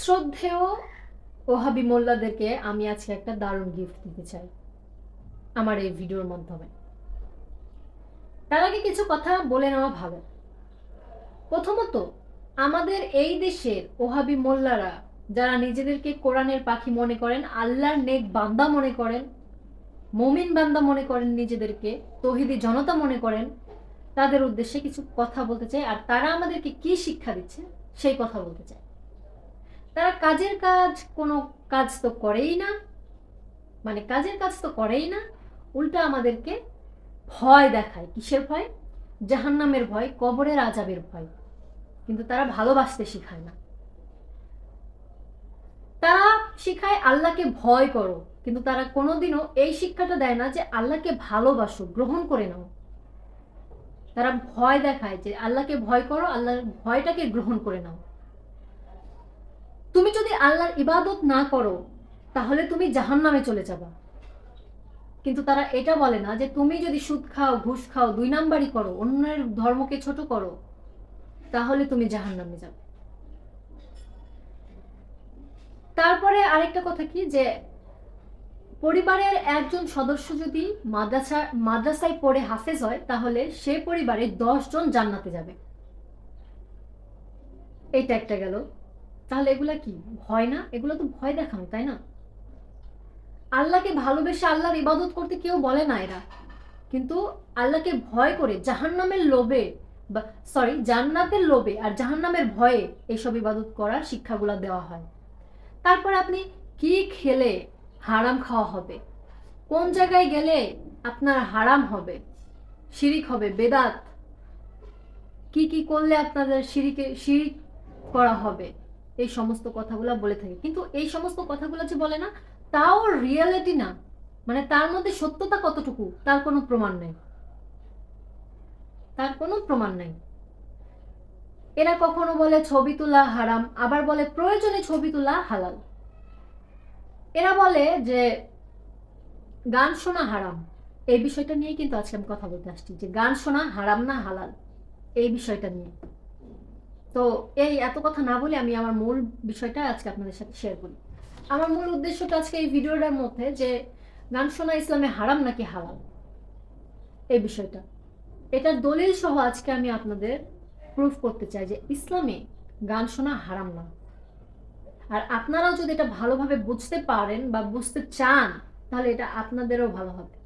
শ্রদ্ধেয় ওহাবি মোল্লাদেরকে আমি আজকে একটা দারুণ গিফট দিতে চাই আমার এই ভিডিওর মাধ্যমে। তার আগে কিছু কথা বলে নেওয়া ভালো। প্রথমত, আমাদের এই দেশের ওহাবি মোল্লারা যারা নিজেদেরকে কোরআনের পাখি মনে করেন, আল্লাহর নেক বান্দা মনে করেন, মমিন বান্দা মনে করেন নিজেদেরকে, তহিদি জনতা মনে করেন, তাদের উদ্দেশ্যে কিছু কথা বলতে চাই আর তারা আমাদেরকে কি শিক্ষা দিচ্ছে সেই কথা বলতে চাই। তারা কাজের কাজ কোনো কাজ তো করেই না। মানে কাজের কাজ তো করেই না, উল্টা আমাদেরকে ভয় দেখায়। কিসের ভয়? জাহান্নামের ভয়, কবরের আজাবের ভয়। কিন্তু তারা ভালোবাসতে শেখায় না। তারা শিখায়, আল্লাহকে ভয় করো। কিন্তু তারা কোনোদিনও এই শিক্ষাটা দেয় না যে আল্লাহকে ভালোবাসো, গ্রহণ করে নাও। তারা ভয় দেখায় যে আল্লাহকে ভয় করো, আল্লাহর ভয়টাকে গ্রহণ করে নাও। আল্লাহর ইবাদত না করো, তাহলে তুমি জাহান নামে চলে যাবা। কিন্তু তারা এটা বলে না যে তুমি যদি সুদ খাও, ঘুষ খাও, দুই নাম্বারই করো, অন্যের ধর্মকে ছোট করো, তাহলে তুমি জাহান নামে যাবে। তারপরে আরেকটা কথা কি যে, পরিবারের একজন সদস্য যদি মাদ্রাসা, মাদ্রাসায় পড়ে হাফেজ হয়, তাহলে সে পরিবারে দশ জন জান্নাতে যাবে। এটা একটা গেল। তাহলে এগুলা কি? ভয় না? এগুলো তো ভয় দেখানো, তাই না? আল্লাহকে ভালোবেসে আল্লাহর ইবাদত করতে কেউ বলে না এরা। কিন্তু আল্লাহকে ভয় করে জাহান্নামের লোভে সরি জান্নাতের লোভে আর জাহান্নামের ভয়ে এইসব ইবাদত করার শিক্ষাগুলো দেওয়া হয়। তারপর আপনি কি খেলে হারাম খাওয়া হবে? কোন জায়গায় গেলে আপনার হারাম হবে? শিরিক হবে, বেদাত। কি কি করলে আপনাদের শিরিকে, শিরিক করা হবে? এই সমস্ত কথাগুলো বলে থাকে। কিন্তু এই সমস্ত কথাগুলো যে বলে না, তাও রিয়েলিটি না। মানে তার মধ্যে সত্যতা কতটুকু, তার কোনো প্রমাণ নেই। তার কোনো প্রমাণ নেই। এরা কখনো বলে ছবি তোলা হারাম, আবার বলে প্রয়োজনে ছবি তোলা হালাল। এরা বলে যে গান শোনা হারাম। এই বিষয়টা নিয়ে কিন্তু আজকে আমি কথা বলতে আসছি, যে গান শোনা হারাম না হালাল। এই বিষয়টা নিয়ে। তো এই এত কথা না বলে আমি আমার মূল বিষয়টা আজকে আপনাদের সাথে শেয়ার করি। আমার মূল উদ্দেশ্যটা আজকে এই ভিডিওটার মধ্যে যে গান শোনা ইসলামে হারাম নাকি হালাল এই বিষয়টা। এটার দলিল সহ আজকে আমি আপনাদের প্রুফ করতে চাই যে ইসলামে গান শোনা হারাম না। আর আপনারাও যদি এটা ভালোভাবে বুঝতে পারেন বা বুঝতে চান, তাহলে এটা আপনাদেরও ভালো হবে।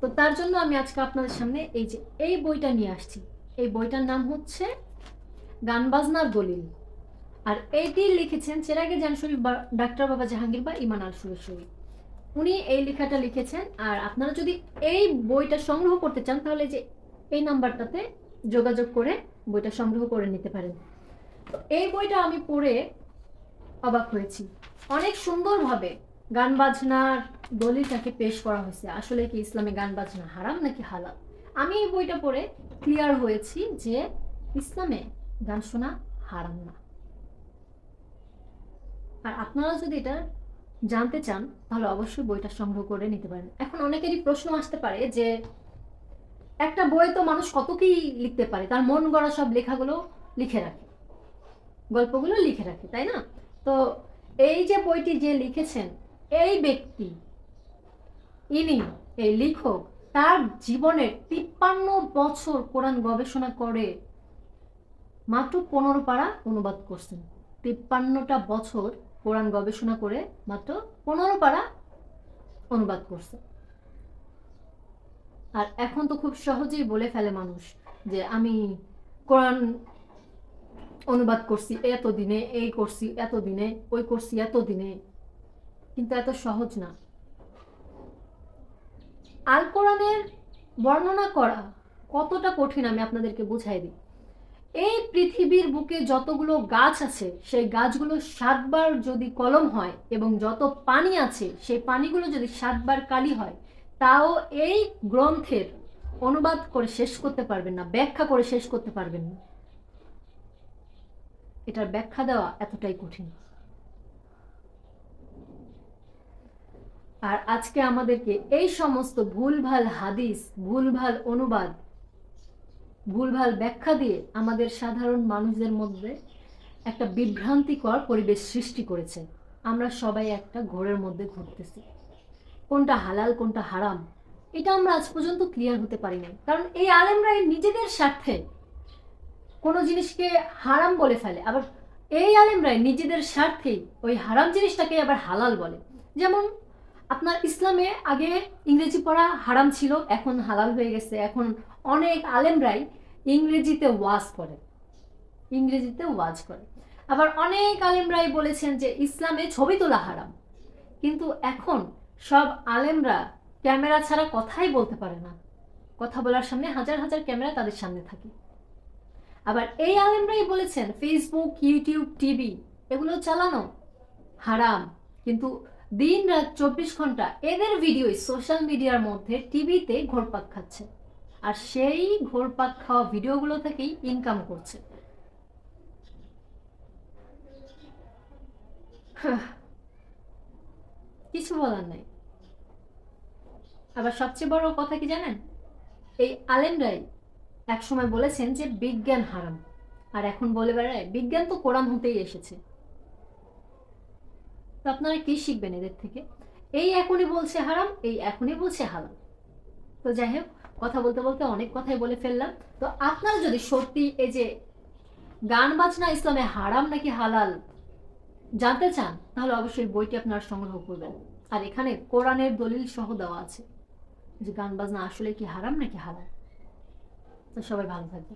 তো তার জন্য আমি আজকে আপনাদের সামনে এই যে এই বইটা নিয়ে আসছি। এই বইটার নাম হচ্ছে গান বাজনার দলিল। আর এইটি লিখেছেন চেরাগে জানশরী ডাক্তার বাবা জাহাঙ্গীর বা ইমান আল সুরেশ্বরী উনি এই লেখাটা লিখেছেন, আর আপনারা যদি এই বইটা সংগ্রহ করতে চান, তাহলে যে এই নাম্বারটাতে যোগাযোগ করে বইটা সংগ্রহ করে নিতে পারেন। তো এই বইটা আমি পড়ে অবাক হয়েছি। অনেক সুন্দরভাবে গান বাজনার দলিলটাকে পেশ করা হয়েছে। আসলে কি ইসলামে গান বাজনা হারাম নাকি হালাল? আমি এই বইটা পড়ে ক্লিয়ার হয়েছি যে ইসলামে গান শোনা হারাম না। আর আপনারা যদি এটা জানতে চান, তাহলে অবশ্যই বইটা সংগ্রহ করে নিতে পারেন। এখন অনেকেরই প্রশ্ন আসতে পারে যে, একটা বই তো মানুষ কত কি লিখতে পারে? তার মন গড়া সব লেখাগুলো লিখে রাখে। গল্পগুলো লিখে রাখে, তাই না? তো এই যে বইটি যে লিখেছেন, এই ব্যক্তি, ইনি, এই লেখক, তার জীবনের তিপ্পান্ন বছর কোরআন গবেষণা করে মাত্র পনেরো পারা অনুবাদ করছেন। তিপ্পান্নটা বছর কোরআন গবেষণা করে মাত্র পনেরো পারা অনুবাদ করছে আর এখন তো খুব সহজেই বলে ফেলে মানুষ যে আমি কোরআন অনুবাদ করছি এত দিনে এই করছি এত দিনে ওই করছি এত দিনে কিন্তু এত সহজ না। আল কোরআনের বর্ণনা করা কতটা কঠিন আমি আপনাদেরকে বুঝাই দিই। এই পৃথিবীর বুকে যতগুলো গাছ আছে, সেই গাছগুলো সাতবার যদি কলম হয় এবং যত পানি আছে, সেই পানিগুলো যদি সাতবার কালি হয়, তাও এই গ্রন্থের অনুবাদ করে শেষ করতে পারবেন না, ব্যাখ্যা করে শেষ করতে পারবেন না। এটার ব্যাখ্যা দেওয়া এতটাই কঠিন। আর আজকে আমাদেরকে এই সমস্ত ভুলভাল হাদিস, ভুলভাল অনুবাদ ভুলভাল ব্যাখ্যা দিয়ে আমাদের সাধারণ মানুষদের মধ্যে একটা বিভ্রান্তিকর পরিবেশ সৃষ্টি করেছে। আমরা সবাই একটা ঘোরের মধ্যে ঘুরতেছি। কোনটা হালাল, কোনটা হারাম, এটা আমরা আজ পর্যন্ত ক্লিয়ার হতে পারি নাই। কারণ এই আলেমরা নিজেদের স্বার্থে কোনো জিনিসকে হারাম বলে ফেলে। আবার এই আলেমরাই নিজেদের স্বার্থেই ওই হারাম জিনিসটাকে আবার হালাল বলে। যেমন আপনার ইসলামে আগে ইংরেজি পড়া হারাম ছিল, এখন হালাল হয়ে গেছে। এখন অনেক আলেমরাই ইংরেজিতে ওয়াজ করে ইংরেজিতে ওয়াজ করে। আবার অনেক আলেমরাই বলেছেন যে ইসলামে ছবি তোলা হারাম। কিন্তু এখন সব আলেমরা ক্যামেরা ছাড়া কথাই বলতে পারে না। কথা বলার সামনে হাজার হাজার ক্যামেরা তাদের সামনে থাকে। আবার এই আলেমরাই বলেছেন ফেসবুক ইউটিউব টিভি এগুলো চালানো হারাম। কিন্তু দিন রাত চব্বিশ ঘণ্টা এদের ভিডিও সোশ্যাল মিডিয়ার মধ্যে টিভিতে ঘোরপাক খাচ্ছে। আর সেই ঘোরপাক খাওয়া ভিডিওগুলো থেকেই ইনকাম করছে। কিছু বলার নাই। আবার সবচেয়ে বড় কথা কি জানেন? এই আলেমরাই একসময় বলেছেন যে বিজ্ঞান হারাম। আর এখন বলে বেড়ায়, বিজ্ঞান তো কোরআন হতেই এসেছে। তো আপনারা কি শিখবেন এদের থেকে? এই এখনই বলছে হারাম, এই এখনই বলছে হালাল। তো যাই হোক কথা বলতে বলতে অনেক কথাই বলে ফেললাম। তো আপনারা যদি সত্যি এই যে গান বাজনা ইসলামে হারাম নাকি হালাল জানতে চান, তাহলে অবশ্যই বইটি আপনারা সংগ্রহ করবেন। আর এখানে কোরআনের দলিল সহ দেওয়া আছে যে গান বাজনা আসলে কি হারাম নাকি হালাল। তো সবাই ভালো থাকবে